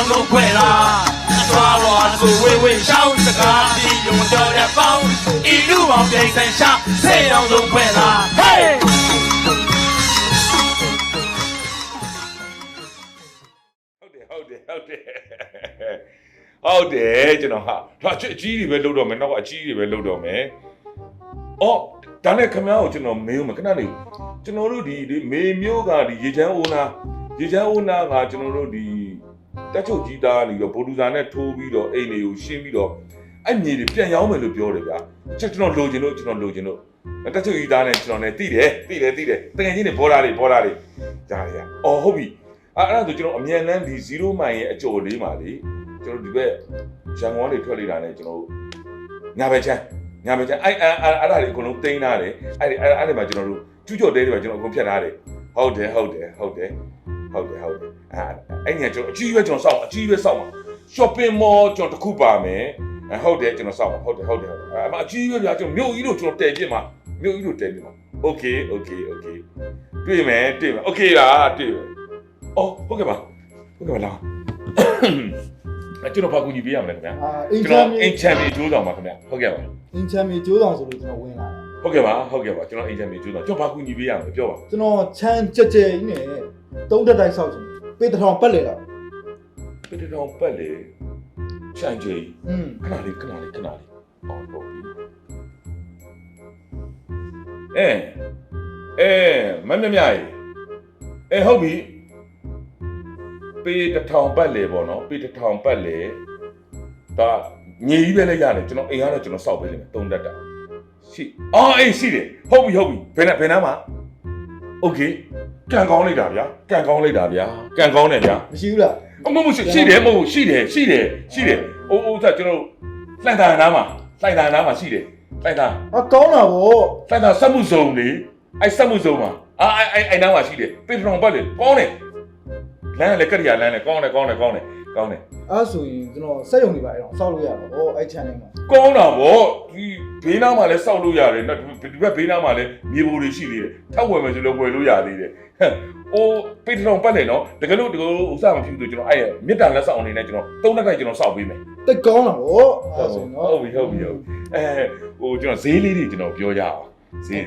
င်လုံးခွဲလာသွားပေါ်သူဝေဝေရှောင်းစကားဒီယုံတော်တဲ့ပေါင်းဤလူအောင်ပြိုင်ဆိုင်ရှာဆေးရောင်လုံးခွဲလာ Hey ဟုတ်တယ်ဟုတ်တယ်ဟုတ်တယ်ဟုတ်တယ်ကျွန်တော်ဟာဒါအကြီးတွေပဲလုပ်တော့မယ်နောက်ကအကြီးတွေပဲလုပ်တော့မယ်အော်ဒါနဲ့ခမ ्या ကိုကျွန်တော်မေးဦးမယ်ခဏလေးကျွန်တော်တို့ဒီဒီမေမျိုးကဒီရေချမ်းအိုးနာရေချမ်းအိုးနာကကျွန်တော်တို့ဒီ တက်ချုပ်ကြီးသားနေတော့ဘိုလူစာနဲ့ထိုးပြီးတော့အိမ်တွေကိုရှင်းပြီးတော့အဲ့မြေတွေပြန်ရောင်းမယ်လို့ပြောတယ်ဗျာကျွန်တော်လိုချင်လို့ကျွန်တော်လိုချင်လို့တက်ချုပ်ကြီးသားနဲ့ကျွန်တော်လည်းတိတယ်တိတယ်တိတယ်တကယ်ချင်းတွေဘောဓာတွေဘောဓာတွေကြားရအော်ဟုတ်ပြီအဲ့အဲ့ဒါဆိုကျွန်တော်အမြန်လန်းဒီ0မိုင်ရဲ့အကျော်လေးမှာလေကျွန်တော်ဒီဘက်ရန်ကုန်ကနေထွက်လာတာနဲ့ကျွန်တော်ညာဘက်ချမ်းညာဘက်ချမ်းအဲ့အဲ့အဲ့အဲ့ဒါတွေအကုန်လုံးတင်းထားတယ်အဲ့ဒီအဲ့အဲ့ဒီမှာကျွန်တော်တို့ကျူးကျော်တဲတွေမှာကျွန်တော်အကုန်ဖြတ်ထားတယ်ဟုတ်တယ်ဟုတ်တယ်ဟုတ်တယ် ဟုတ်တယ်ဟုတ်တယ်အဲ့အဲ့ညကျွန်တော်အကြီးပဲကျွန်တော်စောင့်အကြီးပဲစောင့်ပါ shopping mall ကျွန်တော်တစ်ခုပါမယ်အဲ့ဟုတ်တယ်ကျွန်တော်စောင့်ပါဟုတ်တယ်ဟုတ်တယ်အဲ့အမအကြီးပဲဗျာကျွန်တော်မြို့ကြီးလို့ကျွန်တော်တည်ပြစ်မှာမြို့ကြီးလို့တည်ပြစ်မှာ okay okay okay တွေ့မယ်တွေ့မယ် okay လားတွေ့မယ်အော်ဟုတ်ကဲ့ပါဟုတ်ကဲ့ပါလားအကျွန်တော်ဘာကူညီပေးရမလဲခင်ဗျာအာအင်ကျွန်ချမ်းတော်မြေအင်ချမ်မီကျိုးဆောင်ပါခင်ဗျာဟုတ်ကဲ့ပါအင်ချမ်းမြေကျိုးဆောင်ဆိုလို့ကျွန်တော်ဝင်လာတယ်ဟုတ်ကဲ့ပါဟုတ်ကဲ့ပါကျွန်တော်အင်ချမ်မီကျိုးဆောင်ကျွန်တော်ဘာကူညီပေးရမလဲပြောပါကျွန်တော်ချမ်းကြက်ကြက်ကြီးနဲ့ တုံးတက်တိုက်ဆောက်ချင်ပေးတစ်ထောင်ပတ်လေတော့ ပြတတော်ပက်လေချန်ကြီး อืม ခဏလေးခဏလေးခဏလေးအော်ဟုတ်ပြီအဲအဲမမမြကြီးအဲဟုတ်ပြီပေးတစ်ထောင်ပတ်လေပေါ့နော်ပေးတစ်ထောင်ပတ်လေဒါညီကြီးပဲလည်းရတယ်ကျွန်တော်အိမ်ကတော့ကျွန်တော်စောက်ပေးလိမ့်မယ်တုံးတက်တာ ရှိအော်အေးရှိတယ်ဟုတ်ပြီဟုတ်ပြီဘယ်နဲ့ဘယ်နားမှာโอเค ကန်ကောင်းလိုက်တာဗျာကန်ကောင်းလိုက်တာဗျာကန်ကောင်းတယ်ဗျာမရှိဘူးလားအမမရှိရှိတယ်မဟုတ်ရှိတယ်ရှိတယ်ရှိတယ်အိုးအိုးသာကျွန်တော်လှိုင်တာနားမှာလှိုင်တာနားမှာရှိတယ်လှိုင်တာအကောင်းတာဗောလှိုင်တာစက်မှုစုံလေအဲ့စက်မှုစုံမှာအာအဲ့အဲ့အဲ့နားမှာရှိတယ်ပေထရွန်ပတ်လေကောင်းတယ် လမ်းကလည်းကက်ရီယာလမ်းလည်းကောင်းတယ်ကောင်းတယ်ကောင်းတယ်ကောင်းတယ်အဲ့ဆိုရင်ကျွန်တော်စက်ရုံတွေပါလေတော့စောက်လို့ရတော့ဩအဲ့ channel မှာကောင်းတာဗောဒီဘေးနားမှာလည်းစောက်လို့ရတယ်နော်ဒီဘက်ဘေးနားမှာလည်းမြေပေါ်တွေရှိသေးတယ်ထောက်ဝယ်မယ်ဆိုလို့ဝယ်လို့ရသေးတယ်အိုးပေထရွန်ပတ်လေနော်တကယ်လို့ဒီလိုဥစားမဖြစ်ဘူးဆိုကျွန်တော်အဲ့မြစ်တန်လက်ဆောင်အနေနဲ့ကျွန်တော်သုံးနှစ်ခိုက်ကျွန်တော်စောက်ပေးမယ်တကောင်းတာဗောအဲ့ဆိုရင်နော်ဟုတ်ပြီဟုတ်ပြီဟုတ်ပြီအဲဟိုကျွန်တော်ဈေးလေးတွေကျွန်တော်ပြောကြအောင်ဈေး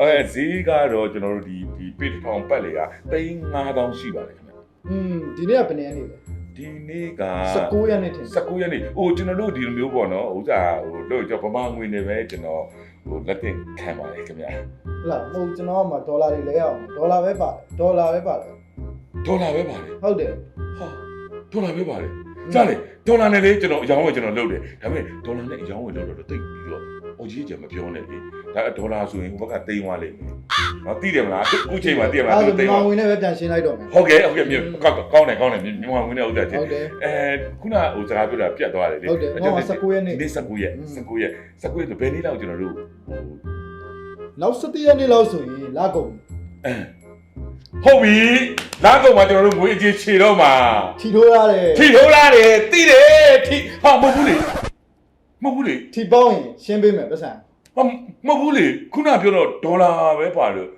အဲဈေးကတော့ကျွန်တော်တို့ဒီဒီပေထရွန်ပတ်လေက3500ရှိပါတယ် อืมဒီနေ့ကဘယ်နေ့နေလဲဒီနေ့က19ရက်နေ့ထင်တယ်19ရက်နေ့ဟိုကျွန်တော်တို့ဒီလိုမျိုးပေါ့နော်ဥစားဟိုလို့ကျွန်တော်ဗမာငွေနဲ့ပဲကျွန်တော်ဟိုလက်တင်ခံပါတယ်ခင်ဗျဟုတ်လားဟိုကျွန်တော်ကမှဒေါ်လာတွေလဲရအောင်ဒေါ်လာပဲပါတယ်ဒေါ်လာပဲပါတယ်ဒေါ်လာပဲပါတယ်ဟုတ်တယ်ဟာဒေါ်လာပဲပါတယ်ကြားလေဒေါ်လာနဲ့လေကျွန်တော်အယောင်းဝယ်ကျွန်တော်လုပ်တယ်ဒါပေမဲ့ဒေါ်လာနဲ့အယောင်းဝယ်လုပ်တော့တိတ်ပြီးတော့ အကြီးကြီးမပြောနဲ့လေဒါဒေါ်လာဆိုရင်ဟိုဘက်ကတိမ်သွားလိမ့်မယ်နော်သိတယ်မလားအခုချိန်မှာသိရမလားအဲ့သူဒါတိမ်မောသွားင်ဝင်နဲ့ပဲပြန်ရှင်းလိုက်တော့မယ်ဟုတ်ကဲ့ဟုတ်ကဲ့မြေကောက်ကောင်းတယ်ကောင်းတယ်မြန်မာငွေနဲ့ဥစ္စာချင်းဟုတ်တယ်အဲခုနဟိုစကားပြောတာပြတ်သွားတယ်လေဟုတ်တယ်ဟော19ရက်နေ့ဒီ19ရက်19ရက်19ရက်ဆိုဘယ်နေ့လောက်ကျွန်တော်တို့ဟိုနောက်17ရက်နေ့လောက်ဆိုရင်လာကုန်အဲဟုတ်ပြီလာတော့မှကျွန်တော်တို့ငွေအကြီးခြေတော့မှာထီထိုးရတယ်ထီထိုးလာတယ်တိတယ်ထီဟာမဟုတ်ဘူးလေ မဟုတ်ဘူးလေထီပေါင်းရင်ရှင်းပေးမယ်ပတ်စံဟာမဟုတ်ဘူးလေခုနပြောတော့ဒေါ်လာပဲပါလို့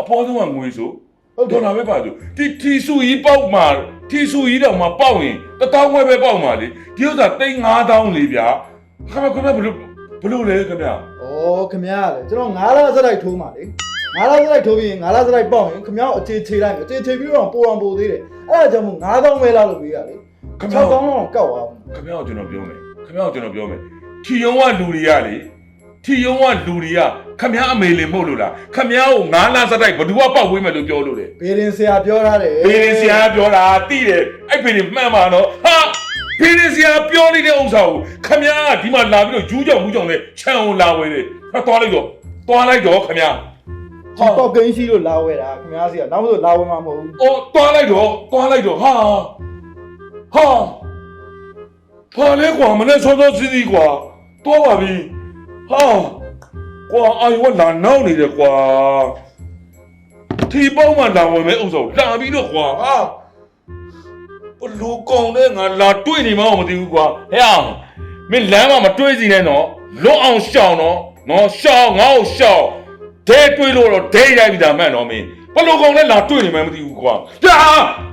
အပေါ်ဆုံးကငွေဆိုဟုတ်တဒေါယ််လာပဲပါဆိုဒီထီဆူကြီးပေါက်မှာထီဆူကြီးတော့မှပေါက်ရင်တစ်တောင်းခွဲပဲပေါက်မှာလေဒီဥစ္စာတိန်း9000လေဗျာခမခမဘလို့ဘလို့လဲခင်ဗျာဩခမရလေကျွန်တော်9လစတိုက်ထိုးမှာလေ9လစတိုက်ထိုးပြီးရင်9လစတိုက်ပေါက်ရင်ခမရအခြေချေလိုက်မယ်အခြေချေပြီးတော့ပိုအောင်ပိုသေးတယ်အဲ့ဒါကြောင့်မို့9000ပဲလောက်လို့ပေးရလေခမရ6000လောက်ကောက်သွားအောင်ခမရကိုကျွန်တော်ပြောမယ်ခမရကိုကျွန်တော်ပြောမယ် ထီယုံကလူတွေကလေထီယုံကလူတွေကခမရအမေလင်မဟုတ်လို့လားခမရကို9လစတိုက်ဘသူကပေါက်ဝေးမယ်လို့ပြောလို့လေဘေရင်ဆရာပြောထားတယ်ဘေးရင်ဆရာပြောတာတိတယ်အဲ့ဘေးရင်မှန်ပါတော့ဟာဘေးရင်ဆရာပြောနေတဲ့ဥစ္စာကိုခမရကဒီမှာလာပြီးတော့ဂျူးကြောင်မူးကြောင်နဲ့ခြံအောင်လာဝဲတယ်ဟာသွားလိုက်တော့သွားလိုက်တော့ခမရဒီပေါက်ကင်းရှိလို့လာဝဲတာခမရစီကနောက်ဆိုလာဝဲမှာမဟုတ်ဘူးအော်သွားလိုက်တော့သွားလိုက်တော့ဟာဟာဟာလေကွာမနေ့စောစောစီးစီးကွာ သွားပါပြီဟာကွာအာယဝလာနောက်နေတယ်ကွာထီပေါင်းမှလာဝင်မဲ့ဥစ္စာကိုလာပြီးတော့ကွာဟာဘလူကောင်နဲ့ငါလာတွေ့နေမှမသိဘူးကွာဟဲ့အောင်မင်းလမ်းမှာမတွေ့စီနဲ့နော်လွတ်အောင်ရှောင်နော်နော်ရှောင်ငါ့ကိုရှောင်ဒဲတွေ့လို့တော့ဒဲရိုက်ပြီးသားမှန်တော့မင်း ဘလို့ကောင်လဲလာတွေ့နေမှမသိဘူးကွာကြာ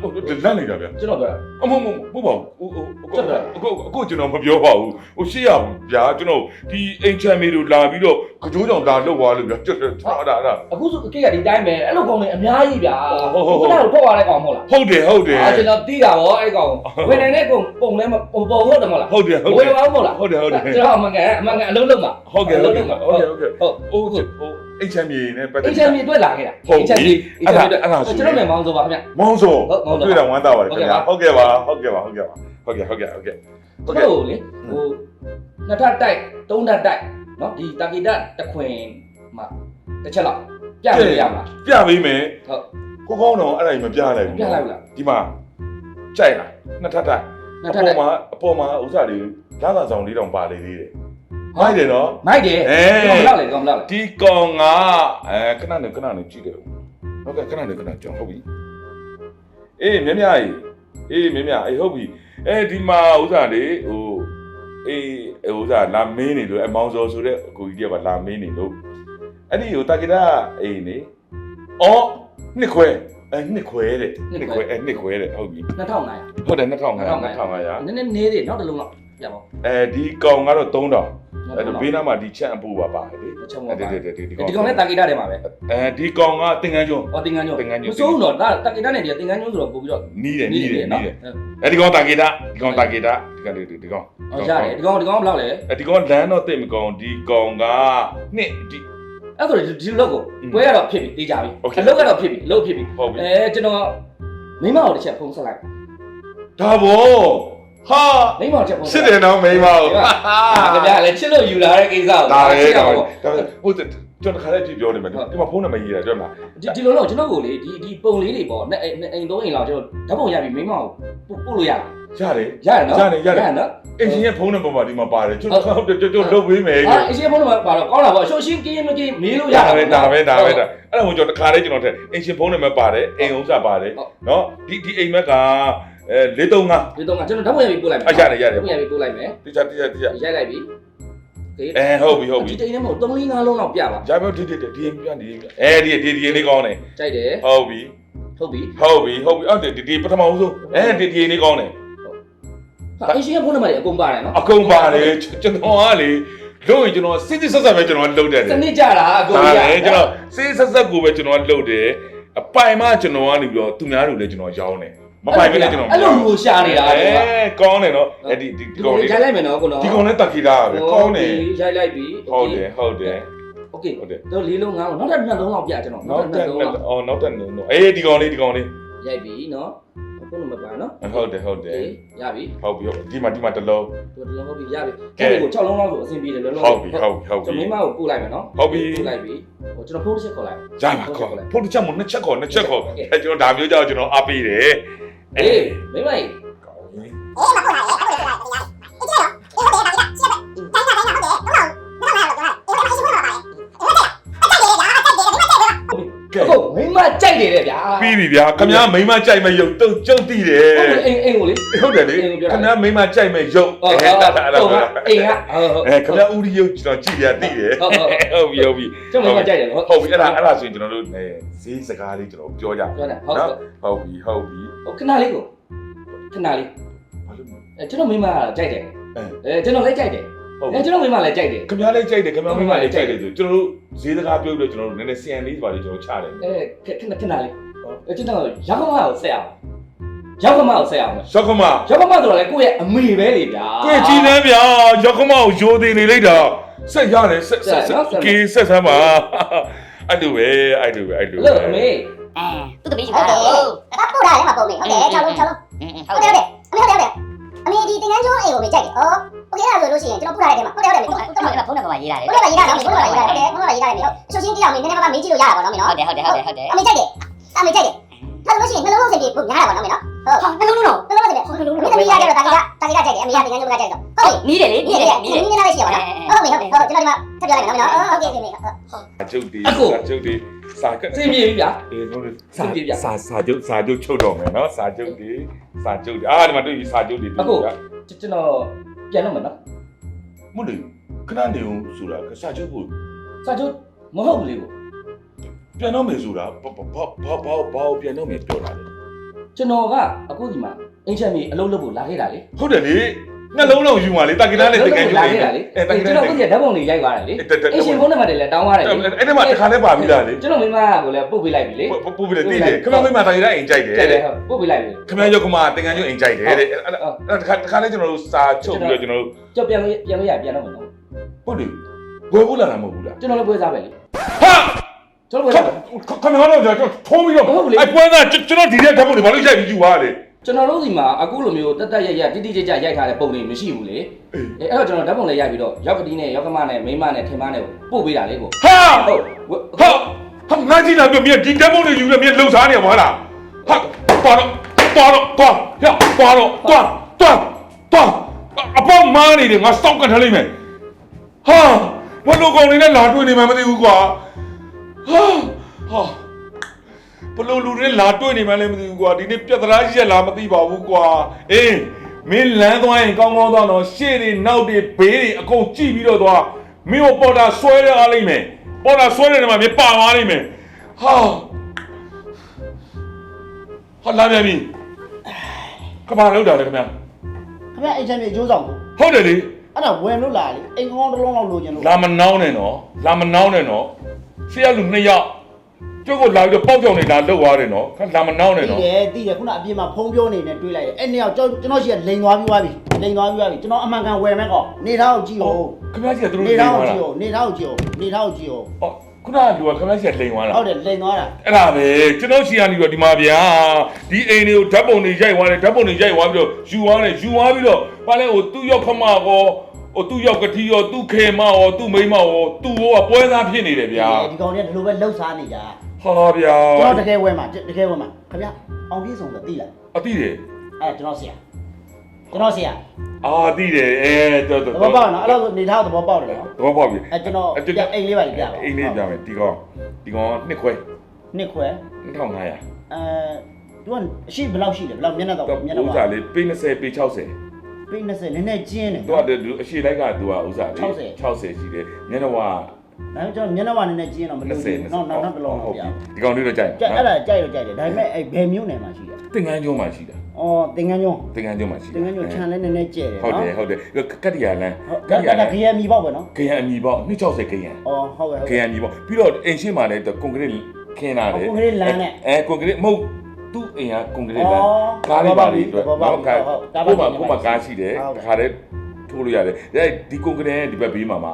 ဟုတ်တယ်လန့်နေတာဗျကျွန်တော်ပြောတာအမမမဟုတ်ပါဘူးဟိုဟိုအခုအခုကျွန်တော်မပြောပါဘူးဟိုရှေ့ရဗျာကျွန်တော်ဒီအိမ်ချမ်းမေတို့လာပြီးတော့ကြိုးကြောင်လာလောက်သွားလို့ဗျာကျွန်တော်အဲ့ဒါအဲ့ဒါအခုဆိုအကိကဒီတိုင်းပဲအဲ့လိုကောင်တွေအများကြီးဗျာဟုတ်ဟုတ်ဟုတ်ခဏတော့ထွက်သွားတဲ့ကောင်မဟုတ်လားဟုတ်တယ်ဟုတ်တယ်အာကျွန်တော်တီးတာဗောအဲ့ကောင်ဝင်နိုင်တဲ့ကောင်ပုံလဲမပုံပေါ်ဟုတ်တယ်မဟုတ်လားဟုတ်တယ်ဟုတ်ဝတယ်ယ်ပါဦးမဟုတ်လားဟုတ်တယ်ဟုတ်တယ်ကျွန်တော်အမှန်ကန်အမှန်ကန်အလုံးလုံးပါဟုတ်ကဲ့ဟုတ်ကဲ့ဟုတ်ကဲ့ဟုတ်ကဲ့ဟုတ်ဟိုဟို အိမ်ချမ်းမြေနဲ့ပတ်သက်အင်ချမ်းမြေတွေ့လာခဲ့တာဟုတ်ပြီအင်ချမ်းမြေအဲ့ဒါအဲ့ဒါဆိုကျွန်တော်မြန်မောင်းဆိုပါခင်ဗျမောင်းစောဟုတ်ဟုတ်တွေ့တာဝမ်းသာပါတယ်ခင်ဗျာဟုဟုတ်တ်ကဲ့ကဲ့ပါပါဟုတ်ကဲ့ပါဟုတ်ကဲ့ပါဟုတ်ကဲ့ဟုတ်ကဲ့ဟုတ်ကဲ့ဟုတ်ကဲ့ကျွန်တော်လေဟိုနှစ်ထပ်တိုက်သုံးထပ်တိုက်နော်ဒီတာဂီတတစ်ခွင်မှာတစ်ချက်လောက်ပြလို့ရမလားပြပေးမယ်ဟုတ်ကိုကောင်းတော့အဲ့ဒါကြီးမပြလိုက်ဘူးပြလိုက်ဘူးလားဒီမှာကြိုက်လားနှစ်ထပ်တိုင်နှစ်အထပ်တိုက်ပေါ်မှာအပေါ်မှာဥစ္စာတွေလာသာဆောင်လေးတောင်ပါလေသေးတယ် မိုက်တယ်နော်မိုက်တယ်အေးကောင်လောက်လေကောင်လောက်လေဒီကောင်ကအဲခဏနေခဏနေကြည့်တယ်ဟုတ်ကဲ့ခဏနေခဏကြောင်ဟုတ်ပြီအေးမြမြကြီးအေးမြမြအေးဟုတ်ပြီအဲဒီမှာဥစ္စာတွေဟိုအေးဥစ္စာလာမင်းနေလို့အမောင်စောဆိုတဲ့အကိုကြီးကလာမင်းနေလို့အဲ့ဒီဟိုတာကိတာအေးနေအော်နှစ်ခွဲအဲနှစ်ခွဲတဲ့နှစ်ခွဲအဲနှစ်ခွဲတဲ့ဟုတ်ပြီ2500ဟုတ်တယ်2500 2500 2500နည်းနည်းနေသေးနောက်တစ်လုံးလောက်ပြပါဦးအဲဒီကောင်ကတော့3000 အဲ့ဒါဘေးနားမှာဒီချက်အပူပါပါတယ်လေချက်မောအဲ့ပါဒီဒီဒီဒီကောင်နဲ့တာဂီတထဲမှာပဲအဲဒီကောင်ကသင်္ကန်းကျွန်းဟောတင်ငန်းညို့တင်ငန်းညို့မစိုးဘူးတော့ဒါတာဂီတနဲ့ဒီတင်ငန်းညို့ဆိုတော့ပို့ပြီးတော့နီးတယ်နီးတယ်နီးတယ်ဟုတ်အဲဒီကောင်တာကေတာဒီကောင်တာကေတာဒီကောင်ဒီဒီကောင်ဟုတ်ရတယ်ဒီကောင်ဒီကောင်ဘယ်လောက်လဲအဲဒီကောင်လမ်းတော့တိတ်မကောင်ဒီကောင်ကနှစ်ဒီအဲ့ဆိုဒီလောက်ကိုอืมပွဲကတော့ဖြစ်ပြီတေးကြပြီ Okay. အလုပ်ကတော့ဖြစ်ပြီအလုပ်ဖြစ်ပြီဟုတ်ပြီအဲကျွန်တော်မိမကိုတစ်ချက်ဖုန်းဆက်လိုက်ဒါဘော ဟာမိမကိုတစ်ချက်ဖုန်းစစ်တယ်နော်မိမဟုတ်ဟာခင်ဗျာလည်းချစ်လို့ယူလာတဲ့ကိစ္စကိုဒါပဲချစ်ဒါရပဲပါဘောဒါပဲဟုတ်တယ်ကျွန်တော်ခါလေးကြည့်ပြောနေမယ်ဒီမှာဖုန်းနံပါတ်ရေးတာတွေ့မလားဒီဒီလိုတော့ကျွန်တော်ကိုလေဒီဒီပုံလေးတွေပေါ့နဲ့အိမ်သုံးအိမ်လောက်ကျွန်တော်ဓာတ်ပုံရပြီမိမကိုပို့ပို့လို့ရလားရတယ်ရတယ်နော်ရတယ်ရတယ်နော်အင်ဂျင်ရဲ့ဖုန်းနံပါတ်ပါဒီမှာပါတယ်ကျွန်တော်ဟုတ်တယ်ကျွန်တော်လုပ်ပေးမယ်အာအရှင်ဖုန်းနံပါတ်ပါတော့ကောင်းတာပေါ့အရှုံးရှင်းကင်းမကင်းမေးလို့ရဒါပဲဒါပဲဒါပဲဒါအဲ့ဒါကိုကျွန်တော်တခါလေးကျွန်တော်ထက်အင်ရှင်ဖုန်းနံပါတ်ပါတယ်အိမ်ဥစ္စာပါတယ်နော်ဒီဒီအိမ်မက်က အဲ435 ဒီတော့ငါကျွန်တော်ဓာတ်ပုံရိုက်ပြီးပို့လိုက်မယ်အရတယ်ရတဓာတ်ယ်ပုံရိုက်ပြီးပို့လိုက်မယ်တိကျတိကျတိကျရိုက်လိုက်ပြီဒီအဲဟုတ်ပြီဟုတ်ပြီဒီတိန်ထဲမှာ3 4 5လုံးလောက်ပြပါရပါဒီဒီဒီဒီပြန်ဒီပြန်အဲဒီဒီဒီလေးကောင်းတယ်ကြိုက်တယ်ဟုတ်ပြီဟုတ်ပြီဟုတ်ပြီဟုတ်ပြီအော်ဒီဒီပထမဦးဆုံးအဲဒီဒီလေးကောင်းတယ်ဟာအင်ရှင်ရဲ့ဖုန်းနံပါတ်တွေအကုန်ပါတယ်နော်အကုန်ပါလေကျွန်တော်ကလေလို့ရင်ကျွန်တော်စစ်စစ်ဆက်ဆက်ပဲကျွန်တော်လုပ်တတ်တတယ် နစ်ကြတာအကုန်ဒါလည်းကျွန်တော်စေးဆက်ဆက်ကိုပဲကျွန်တော်လှုပ်တယ်အပိုင်မှကျွန်တော်ကနေပြီးတော့သူများတို့လည်းကျွန်တော်ရောင်းတယ် မပိုင်ပဲလည်းကျွန်တော် အဲ့လိုမျိုးရှာနေတာ အဲကောင်းတယ်နော်အဲ့ဒီဒီ ဒီ ကောင် ကောင် လေး လေးရိုက်လိုက်မယ်နော်ကိုနော် ဒီကောင်လည်းတက်ခီတာပဲကောင်းတယ် ရိုက်လိုက်ပြီ ဟုတ်တယ်ဟုတ်တယ် โอเค ဟုတ်တယ် တော့လေးလုံးငါးလုံးနောက်ထပ်နှစ်လုံးလောက်ပြကျွန်တော် နောက် ထပ် တက် နှစ်လုံးလောက် အော်နောက်တက်နုံတော့အေးဒီကောင်လေးဒီကောင်လေး ရိုက်ပြီနော်ဖုန်းနံပါတ်ပါနော် ဟုတ်တယ်ဟုတ်တယ် ရပြီ ဟုတ်ပြီဒီမှာဒီမှာတလုံး တို့တလုံးဟုတ်ပြီရပြီအဲ့ဒီကို6လုံးလောက်ဆိုအဆင်ပြေတယ်လုံးလုံး ဟုတ်ပြီဟုတ်ပြီဟုတ် ကျွန် ပြီ တော်မိမကိုပို့လိုက်မယ်နော် ဟုတ်ပြီ ပို့လိုက်ပြီဟိုကျွန်တော်ဖုန်းတစ်ချက်ခေါ်လိုက် ရပါခေါ်ဖို့တစ်ချက်မနှစ်ချက်ခေါ်နှစ်ချက်ခေါ်အဲကျွန်တော်ဒါမျိုးကြောက်ကျွန်တော်အားပေးတယ် အေးမိမကြီးကောင်း မကြိုက်တယ်လေဗျာပြီးပြီဗျာခမည်းမိမကြိုက်မဲ့ရုပ်တုတ်ကျုပ်တည်တယ်ဟုတ်အိမ်အိမ်ကိုလေဟုတ်တယ်လေခမည်းမိမကြိုက်မဲ့ရုပ်ဟုတ်ဟုတ်ဟုတ်အိမ်ကအဲခမည်းဦးရီရုပ်ကျွန်တော်ကြည့်ရတည်တယ်ဟုတ်ဟုတ်ပြီဟုတ်ပြီကျွန်တော်မိမကြိုက်တယ်ဟုတ်ဟုတ်ပြီအဲ့ဒါအဲ့ဒါဆိုရင်ကျွန်တော်တို့အဲဈေးစကားလေးကျွန်တော်ပြောကြပြောတယ်ဟုတ်ဟုတ်ပြီဟုတ်ပြီဟုတ်ခဏလေးကိုခဏလေးဘာလို့ကျွန်တော်မိမကြိုက်တယ်အဲကျွန်တော်လည်းကြိုက်တယ် ဟုတ် အဲကျွန်တော်မိမလည်းကြိုက်တယ် ခမ ्या လေးကြိုက်တယ်ခမ ्या မိမလေးကြိုက်တယ်ဆိုကျွန်တော်တို့ဈေးစကားပြောပြီးတော့ကျွန်တော်တို့နည်းနည်း CN လေးပါလေးကျွန်တော်ချတယ် အဲခဏခဏလေးအဲကျွန်တော်ရောက်ကမကိုဆက်အောင်ရောက်ကမကိုဆက်အောင် ရှော့ခမ ရောက်ကမဆိုတော့လေကိုယ့်ရဲ့အမေပဲလေဗျာ တွေ့ကြည့်နေဗျာရောက်ခမကိုယိုသေးနေလိုက်တာဆက်ရတယ်ဆက်ဆက်ဆက်ကေးဆက်ဆမ်းပါအဲ့လိုပဲအဲ့လိုပဲအဲ့လို လို့အမေ အဲသူ့တပည့်ရှိ ဟုတ် တာ တယ် ဟုတ် ။အပူတာလည်းမပုံနေဟုတ်တယ်6လုံး6လုံး อืม ဟု ဟုတ် တ် တ တယ် ယ် ဟုတ်တယ်အမေဟုတ်တယ်ဟုတ်တယ် အမေဒီတင်ငန်းကျိုးအိမ်ကိုမေကြိုက်တယ်။အော်โอเคအဲ့ဒါဆိုလို့ရှိရင်ကျွန်တော်ပူတာတဲ့ထဲမှာဟုတ်တယ်ဟုတ်တယ် ဟုတ် မေ တယ် ဟုတ်တယ် ဖုန်းနံပါတ်ရေးလာတယ် ဘုရားရေးတာနော်ဘုရားရေးတာဟုတ်တယ်ဘုရားရေးတာမေဟုတ်အရှုပ်ချင်းကြည့်အောင်မေနည်းနည်းပါးပါးမေးကြည့်လို့ရတာပေါ့နော်မေနော် ဟုတ်တယ်ဟုတ်တယ်ဟုတ်တယ်ဟုတ်တယ် အမေကြိုက်တယ်အမေကြိုက်တယ် ဒါဆိုလို့ရှိရင်နှလုံးလုံးစင်ပြေပုံများတာပေါ့နော်မေနော်ဟုတ်ဟာနှလုံးလုံးတော့နှလုံးလုံးစင်ပြေနှလုံးလုံးမေတမီးရကြတော့တာကြီးကတာကြီးကကြိုက်တယ်အမေကတင်ငန်းကျိုးကကြိုက်တော့ဟုတ်နီးတယ်လေပြီနီးဒီတယ်ဒီနီးတယ်ဒီနည်းနည်းလေးရှိပါတော့ဟုတ်ပြီဟုတ်ဟုတ်ကျွန်တော်ဒီမှာထပ်ပြောလိုက်မယ်နော်မေနော်ဟုတ်ကဲ့ပြီမေဟုတ်ကျုပ်ဒီစာကျုပ်ဒီစာကစင်ပြေပြီဗျာအေးတို့စာစာစာကျုပ်စာကျုပ်ချုပ်တော့မယ်နော်စာကျုပ်ဒီစာကျုပ်ဒီအာဒီမှာတွေ့ပြီစာကျုပ်ဒီအခုကျွန်တော်ပြန်လို့မယ်နော်မလို့ခဏနေအောင်ဆိုတာစာကျုပ်ကိုစာချုပ်မဟုတ်ဘူးလေကို ပြန်တော့မယ်ဆိုတာဘာဘာဘာဘာဘာပြန်တော့မယ်ပြောတာလေကျွန်တော်ကအခုဒီမှာအင်ချက်မြေအလုပ်လုပ်ဖို့လာခဲ့တာလေဟုတ်တယ်လေနှလုံးလုံးယူပါလေတာကီတာနဲ့တကယ်ယူလာနေခဲ့တာလေအဲတာကီတာကျွန်တော်ခုကျဓာတ်ပုံတွေရိုက်သွားတယ်လေတက်တက်တက်အင်ရှင်ဖုန်းနံပါတ်တွေလည်းတောင်းသွားတယ်လေအဲ့ဒီမှာတစ်ခါလဲပါပြီလားလေကျွန်တော်မိမကိုလည်းပို့ပေးလိုက်ပြီလေပပူပြီးတည်တယ်ခမမင်းမတာကီတာအိမ်ကြိုက်တယ်တဲ့တဲ့ဟုတ်ပို့ပေးလိုက်ပြီခမရုပ်ကမတင်ငန်းကျုံအိမ်ကြိုက်တယ်တဲ့အဲ့ဒါတစ်ခါတစ်ခါလဲကျွန်တော်တို့စာချုပ်ပြီးတော့ကျွန်တော်တို့ကြောက်ပြန်လို့ပြန်လို့ရပြန်တော့မယ်နော်ဟုတ်တယ်ဝယ်ဖို့လာတာမဟုတ်ဘူးလားကျွန်တော်လည်းပွဲစားပဲလေဟာ ကျွန်တော်ပွဲခစားပဲခမတော်ကျွန်တော်ထုံးပြီးတော့အဲ့ပွဲကကျွန်တော်ဒီရက်ဓာတ်ပုံတွေဘာလို့ရိုက်ပြီးယူသွားလဲကျွန်တော်တို့ဒီမှာအခုလိုမျိုးတက်တက်ရရတိတိကျကျရိုက်ထားတဲ့ပုံတွေမရှိဘူးလေအဲအဲ့တော့ကျွန်တော်ဓာတ်ပုံလေးရိုက်ပြီးတော့ရောက်ကတိနဲ့ရောက်ကမနဲ့မိန်းမနဲ့ထင်မနဲ့ပို့ပေးတာလေကိုဟာဟုတ်ဟာဟာငါကြည့်လာပြမြင်ဒီဓာတ်ပုံတွေယူနေမြင်လှုပ်ရှားနေမှာလားဟာပါတော့ပါတော့ပါဟဲ့ပါတော့သွားသွားသွားအပေါမားနေတယ်ငါစောင့်ကန်ထားလိုက်မယ်ဟာဘလို့ကောင်နေနဲ့လာတွေ့နေမှမသိဘူးကွာ ဟာဟာဘလို့လူတွေလာတွေ့နေမှလည်းမသိဘူးကွာဒီနေ့ပြဿနာကြီးရလားမသိပါဘူးကွာအေးမင်းလမ်းသွားရင်ကောင်းကောင်းသွားတော့ရှေ့တွေနောက်တွေဘေးတွေအကုန်ကြည့်ပြီးတော့သွားမင်းကိုပေါ်တာဆွဲရအားလိမ့်မယ်ပေါ်တာဆွဲတယ်မှာမင်းပါသွားလိမ့်မယ်ဟာဟာလာပြန်ပြီကဘာလောက်တာလဲခင်ဗျာခင်ဗျအိမ်ချမ်းမြေအကျိုးဆောင်ကိုဟုတ်တယ်လေအဲ့ဒါဝင်လို့လာလေအိမ်ကောင်းတစ်လုံးလောက်လိုချင်လို့လာမနှောင်းနဲ့နော်လာမနှောင်းနဲ့နော် ရှေ့ကလူနှစ်ယောက်ကျုပ်ကလာပြီးတော့ပေါက်ကြောင်နေတာလောက်သွားတယ်နော်ခါလာမနှောင်းနဲ့တည်နော် တယ်တည်တယ်ခုနအပြင်မှာဖုံးပြောနေနေတွေးလိုက်တယ်အဲ့နှစ်ယောက်ကျွန်ကျွန်တော်ရှိကလိန်သွားပြီးသွားပြီလိန်သွားပြီးသွားပြီကျွန်တော်အမှန်ကန်ဝယ်မဲ့ကောနေထားကိုကြည့်ဟိုခင်ဗျားကြီးကသူတို့နေလိန်ထားသွားကိုတာကြည့်ဟိုနေထားကိုကြည့်ဟိုနေထားကိုကြည့်ဟိုဟောခုနကလူကခင်ဗျားကြီးကလိန်သွားတာဟုတ်တယ်လိန်သွားတာအဲ့ဒါပဲကျွန်တော်ရှီကနေပြီးတော့ဒီမှာဗျာဒီအိမ်တွေကိုဓာတ်ပုံတွေရိုက်သွားတယ်ဓာတ်ပုံတွေရိုက်သွားပြီးတော့ယူသွားတယ်ယူသွားပြီးတော့ဘာလဲဟိုသူ့ရောက်ခမကော ဟိုသူ့ရောက်ကတိရောသူ့ခေမရောသူ့မိမရောသူ့ဘောကပွဲသားဖြစ်နေတယ်ဗျာဒီကောင်တွေကဒီလိုပဲလှုပ်ရှားနေကြဟာဗျာကျွန်တော်တကယ်ဝယ်မှာတကယ်ဝယ်မှာခင်ဗျအောင်ပြေဆုံးဆိုသိလားအတိတယ်အဲ့ကျွန်တော်ဆရာကျွန်တော်ဆရာအာတိတယ်အဲတော်သတော်ဘောပေါက်နော်အဲ့လိုနေထားကိုသဘောပေါက်တယ်နော်သဘောပေါက်ပြီအဲ့ကျွန်တော်အဲ့ကျွန်အိမ်လေးပါလေပြပါအိမ်လေးပြမယ်ဒီကောင်ဒီကောင်နှစ်ခွဲနှစ်ခွဲ2500အဲသူကအရှိဘယ်လောက်ရှိလဲဘယ်လောက်မျက်နှာတော့တော့မျက်နှာဥပါစားလေးပေ20ပေ60 ပိတ်20နည်းနည်းကျင်းတယ်သူကအရှိလိုက်ကသူကဥစားလေး60 60ရှိတယ်ညနေဝါဒါကျွန်တော်မျက်နှာပါနည်းနည်းကျင်းတော့မလို့ဘူးနောက်နောက်နောက်တစ်လုံးတော့ပြအောင်ဒီကောင်လေးတော့ကြိုက်ကြိုက်အဲ့ဒါကြိုက်တော့ကြိုက်တယ်ဒါပေမဲ့အဲ့ဘယ်မျိုးနယ်မှာရှိတယ်တင်ငန်းကျုံးမှာရှိတာအော်တင်ငန်းညုံတင်ငန်းကျုံးမှာရှိတင်ငန်းညုံခြံလဲနည်းနည်းကျဲတယ်ဟုတ်တယ်ဟုတ်တယ်ကတ်တရလန်းဟုတ်ကတ်တရကလတ်န်းခရမီပေါ့ပဲနော်ခရံအမီပေါ့260ခရံအော်ဟုတ်ကဲ့ဟုတ်ခကဲ့ရံအမီပေါ့ပြီးတော့အိမ်ရှိမှလည်းကွန်ကရစ်ခင်းလာတယ်ကွန်ကရစ်လမ်းနဲ့အဲကွန်ကရစ်မဟုတ် သူ့အိမ်ကကွန်ကရစ်လမ်းအော်ကားလေးပါလေးအတွက်သဘောပေါက်ပြီကားဟုတ်ဟုတ်ကားကိုပါမှပြီကိုမှကားရှိတယ်ဟုတ်တကဲ့ခါတည်းထိုးလို့ရတယ်အဲဒီကွန်ကရစ်ရဲ့ဒီဘက်ဘေးမှာမှာ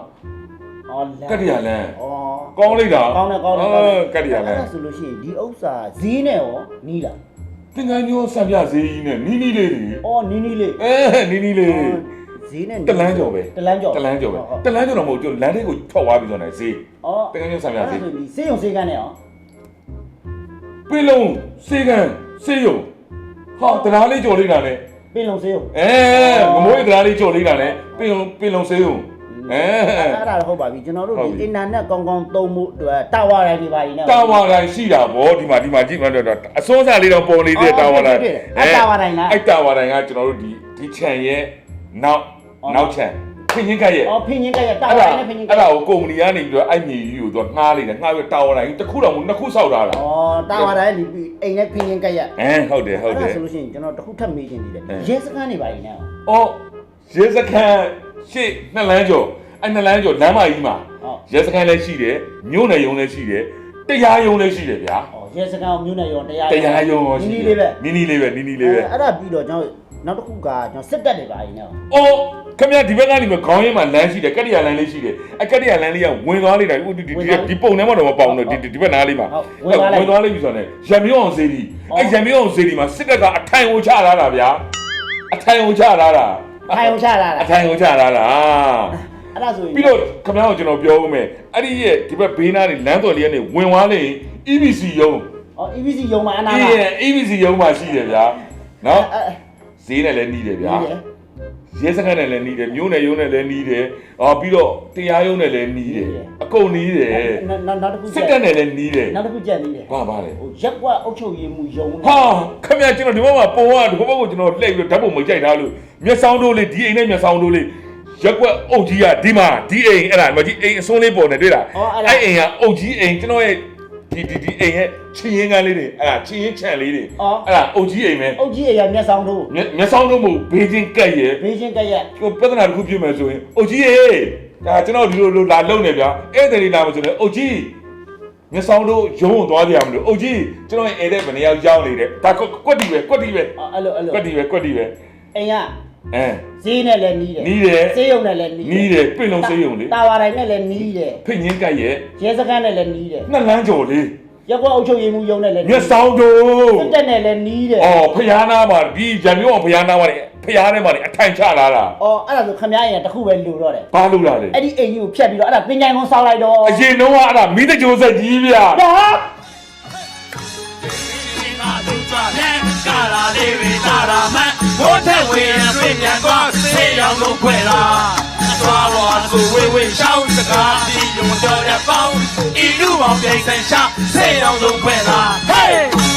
အော်လမ်းကတ်တရလန်းအော်ကောင်းလိုက်တာကောင်းတယ်ကောင်းတယ်ကောင်းတယ်ကတ်တရလန်းအဲ့ဒါဆိုလို့ရှိရင်ဒီဥစ္စာဈေးနဲ့ရောနီးလားတင်ငန်းကျုံးစံပြဈေးကြီးနဲ့နီးနီးလေးတွေအော်နီးနီးလေးအဲနီးနီးလေး ဈေးနဲ့တလန်းကျော်ပဲ တလန်းကျော်တလန်းကျော်ပဲဟုတ်တလန်းကျော်တော့မဟုတ်ကျလမ်းလေးကိုထွက်သွားပြီးတော့နေဈေးအော်တင်ငန်းကျုံးစံပြဈေးအဲ့ဒါဆိုဒီစေးရုံစေးကန်းနဲ့ရော ပင်လုံးစေကံစေယုံဟာတရားလေးကြော်လိုက်တာနဲ့ပင်လုံးစေးရုံအဲငမိုးရတရားလေးကြော်လိုက်တာနဲ့ပင်လုံးပင်လုံးစေယုံအဲအဲ့ဒါတော့ဟုတ်ပါပြီကျွန်တော်တို့ဟုတ်ဒီပြီအင်တာနက်ကောင်းကောင်းသုံးမှုအတွက်တာဝါတိုင်းတွေပါနေတာဝါတိုင်းရှိတာဗောဒီမှာဒီမှာကြည့်မှတော့အစိုးစားလေးတော့ပေါ်နေတဲ့တာဝါတိုင်းအဲ့တာဝါတိုင်းလားအဲ့တာဝါတိုင်းကကျွန်တော်တို့ဒီဒီခြံရဲ့နောက်နောက်ခြံ ဖင်ချင်းကရဲ့အော်ဖင်းချင်းကရတာအဲ့ဝါဒါတိုင်းနဲ့ဖင်းချင်းကအဲ့ဒါကိုကုမ္ပဏီကနေပြီးတော့အဲ့မြေကြီးကိုသူငှားလိုက်တယ်ငှားပြီးတာဝါတိုင်းတစ်ခုတော့မဟုတ်နှစ်ခုဆောက်ထားတာအော်တာဝါတိုင်းဒီအိမ်နဲ့ဖင်းချင်းကရအဲဟုတ်တယ်ဟုတ်တယ်အဲ့ဒါဆိုလို့ရှိရင်ကျွန်တော်တစ်ခုထပ်မေးချင်သေးတယ်အဲရဲစခန်းတွေပါနေတယ်အော်ရဲစခန်းရှေ့နှစ်လမ်းကျော်အဲ့နှစ်လမ်းကျော်လမ်းမကြီးမှာဟုတ်ရဲစခန်းလည်းရှိတယ်မြို့နယ်ရုံးလည်းရှိတယ်တရားရုံးလည်းရှိတယ်ဗျာအော်ရဲစခန်းမျိုးနဲ့ရောတရားတရားရုံးရောရှိနီးတယ်နီးလေးပဲနီးနီးလေးပဲနီးနီးလေးပဲအဲ့ဒါပြီးတော့ကျွန်တော် နောက်တစ်ခုကကျွန်တော်စစ်တက်တွေပါနေတယ်အော်ခင်ဗျာဒီဘက်ကနေမှခေါင်းရင်းမှာလမ်းရှိတယ်ကတ္တရာလမ်းလေးရှိတယ်အကတ္တရာလမ်းလေးကဝင်သွားလိုက်တာဒီဒီဒီပုံထဲမှာတော့မပေါအောင်တော့ဒီဒီဘက်နားလေးမှာဝင်သွားလိုက်ပြီဆိုတော့ရံမျိုးအောင်စေးဒီအဲ့ရံမျိုးအောင်စေးဒီမှာစစ်တပ်ကအထိုင်ကိုချလာတာဗျာအထိုင်ကိုချလာတာထိုင်အောင်ချလာတာအထိုင်ကိုချလာတာအဲ့ဒါဆိုရင်ပြီးတော့ခင်ဗျားကိုကျွန်တော်ပြောဦးမယ်အဲ့ဒီရဲ့ဒီဘက်ဘေးနားနေလမ်းတော်လေးကနေဝင်သွားလေ EBC ရုံးအော် EVC ရုံမှာအနာအေးမှာရဲ့ EBC ရုံးမှာရှိတယ်ဗျာနော်အဲ့ ဈေးနဲ့လည်းနှီးတယ်ဗျာအဲ့ရဲစခန်းနဲ့လည်းနှီးတယ်မြို့နယ်ရုံးနဲ့လည်းနှီးတယ်အော်ပြီးတော့တရားရုံးနဲ့လည်းနှီးတယ်အကုန်နှီးတယ်နောက်နောက်တစ်ခုစစ်တပ်နဲ့လည်းနှီးတယ်နောက်တစ်ခုကြက်နေတယ်ဘာပါလဲဟိုရက်ကွက်အုပ်ချုပ်ရေးမှုရုံးဟာခင်ဗျာကျွန်တော်ဒီဘက်မှာပုံကဒီဘက်ကိုကျွန်တော်လှည့်ပြီးတော့ဓာတ်ပုံမကြိုက်ထားလို့မျက်စောင်းတို့လေးဒီအိမ်နဲ့မျက်စောင်းတို့လေးရက်ကွက်အုပ်ကြီးကဒီမှာဒီအိမ်အဲ့ဒါမကြီးအိမ်အစွန်းလေးပေါ်နေတွေ့လားအော်အဲ့ဒါအဲ့အိမ်ကအုပ်ကြီးအိမ်ကျွန်တော်ရဲ့ ဒီဒီဒီအိမ်ရဲ့ချင်းရင်းကန်းလေးတွေအဲ့ဒါချင်းရင်းခြံလေးတွေအော် အဲ့ဒါအုတ်ကြီးအိမ်ပဲအုတ်ကြီးအရာမျက်ဆောင်တို့မျက်မျက်စောင်းတော့မဟုတ်ဘေးချင်းကက်ရဲ့ဘေးချင်းကက်ရက်ကိုပြဿနာတစ်ခုဖြစ်မယ်ဆိုရင်အုတ်ကြီးရေဒါကျွန်တော်ဒီလိုလိုလာလုံနေဗျာဧည့်သည်တွေလာမဆိုလဲအုတ်ကြီးမျက်စောင်းတို့ရုံးဝင်သွားကြရမလို့အုတ်ကြီးကျွန်တော်ဧည့်သည်ဘယ်နေရာရောက်နေတယ်ဒါကွက်တီပဲကွက်တီပဲအော်အဲ့လိုအဲ့လိုကွက်တီပဲကွက်တီပဲအိမ်က အဲဈေးနဲ့လည်းနီးတယ်နီးတယ်ဈေးရုံနဲ့လည်းနီးနီးတယ်ပြင့်လုံးစေးရုံလေတာဝါတိုင်းနဲ့လည်းနီးတယ်ဖိတ်ငင်းကက်ရဲ့ရဲစခန်းနဲ့လည်းနီးတယ်နှစ်လမ်းကျော်လေးရက်ကွက်အုပ်ချုပ်ရေးမှုရုံနဲ့လည်းမျက်စောင်းတို့စစ်တပ်နဲ့လည်းနီးတယ်အော်ဖျားနာမှာဒီရံမျိုးအောင်ဖျားနာမှာလေဖျားထဲမှာလေအထိုင်ချလာတာအော်အဲ့ဒါဆိုခမရရင်တစ်ခုပဲလူတော့တယ်ဘာလို့လာလဲအဲ့ဒီအိမ်ကြီးကိုဖျက်ပြီးတော့အဲ့ဒါပင်ကြိုင်ကုန်းဆောက်လိုက်တော့အရင်တော့ကအဲ့ဒါမိတကြိုးဆက်ကြီးဗျာဒါ ငါတို့ကြတဲ့ကာလာလေးတွေတာရာမန်ဘိုးထက်ဝင်ရပြင်ပြန်သွားဆေးရောင်လုံးခွဲလာသွားပေါ်သူဝေးဝေးရှောင်းစကားဒီယုံတော်တဲ့ပေါင်းဤလူအောင်ပြိုင်ဆိုင်ရှာဆေးရောင်လုံးခွဲလာ Hey